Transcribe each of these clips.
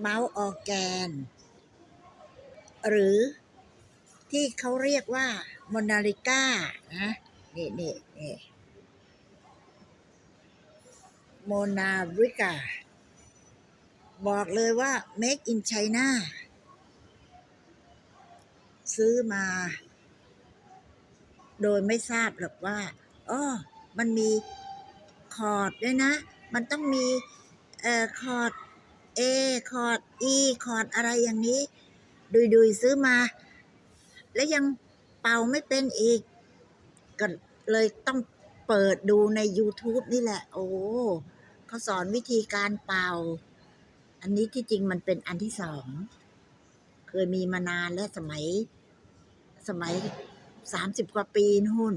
เมาส์ออร์แกน หรือที่เขาเรียกว่าโมนาลิก้านะนี่นี่นี่โมนาริกา บอกเลยว่า make in China ซื้อมา โดยไม่ทราบหรอกว่าอ๋อมันมีคอร์ดด้วยนะ มันต้องมีเอ่อคอร์ด A คอร์ด E คอร์ดอะไรอย่างนี้ ดุยดุยซื้อมา แล้วยังเป่าไม่เป็นอีก ก็เลยต้องเปิดดูใน YouTube นี่แหละ โอ้เขาสอนวิธีการเป่า อันนี้ที่จริงมันเป็นอันที่สอง เคยมีมานานแล้วสมัย สมัยสามสิบกว่าปีนู่น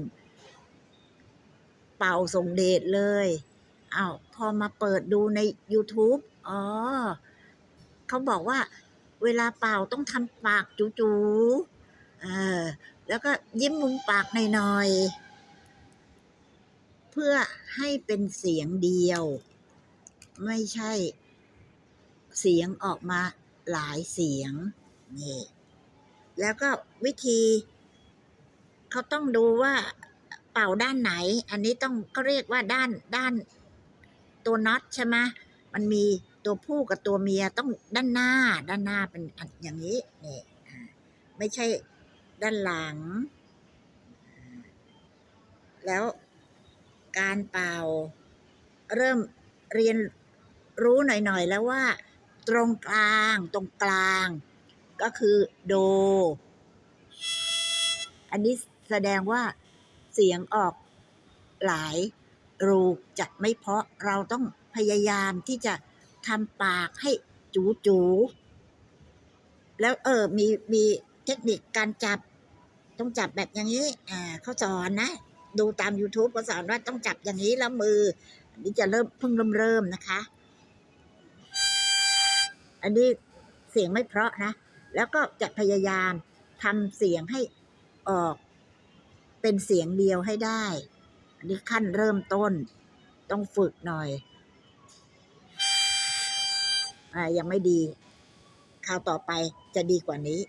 เป่าส่งเดชเลย อา้าวพอมาเปิดดูใน YouTube อ๋อเขาบอกว่า เวลาเป่าต้องทำปากจูๆเออแล้วก็ยิ้มมุมปากหน่อยๆ เพื่อให้เป็นเสียงเดียว ไม่ใช่ เสียงออกมาหลายเสียงนี่แล้วก็วิธีเขาต้องดูว่าเป่าด้านไหน อันนี้ต้องเขาเรียกว่าด้านด้าน ตัวน็อตใช่ไหมมันมีตัวผู้กับตัวเมียต้องด้านหน้า ด้านหน้าเป็นอย่างนี้นี่ไม่ใช่ด้านหลัง แล้วการเป่า เริ่มเรียนรู้หน่อยๆแล้วว่า ตรงกลางตรงกลาง ก็คือโด อันนี้แสดงว่าเสียงออกหลาย รูจะไม่เพาะเราต้องพยายามที่จะทำปากให้จูจูแล้วเออมีมีเทคนิคการจับ ต้องจับแบบอย่างนี้อ่าเขาสอนนะ ดูตาม YouTube เขาสอนว่าต้องจับอย่างนี้แล้วมืออันนี้จะเริ่มเพิ่งเริ่มเริ่มนะคะ อันนี้เสียงไม่เพราะนะ แล้วก็จะพยายามทำเสียงให้ออกเป็นเสียงเดียวให้ได้ นี่ขั้นเริ่มต้น ต้องฝึกหน่อย อ่า ยังไม่ดี คราวต่อไปจะดีกว่านี้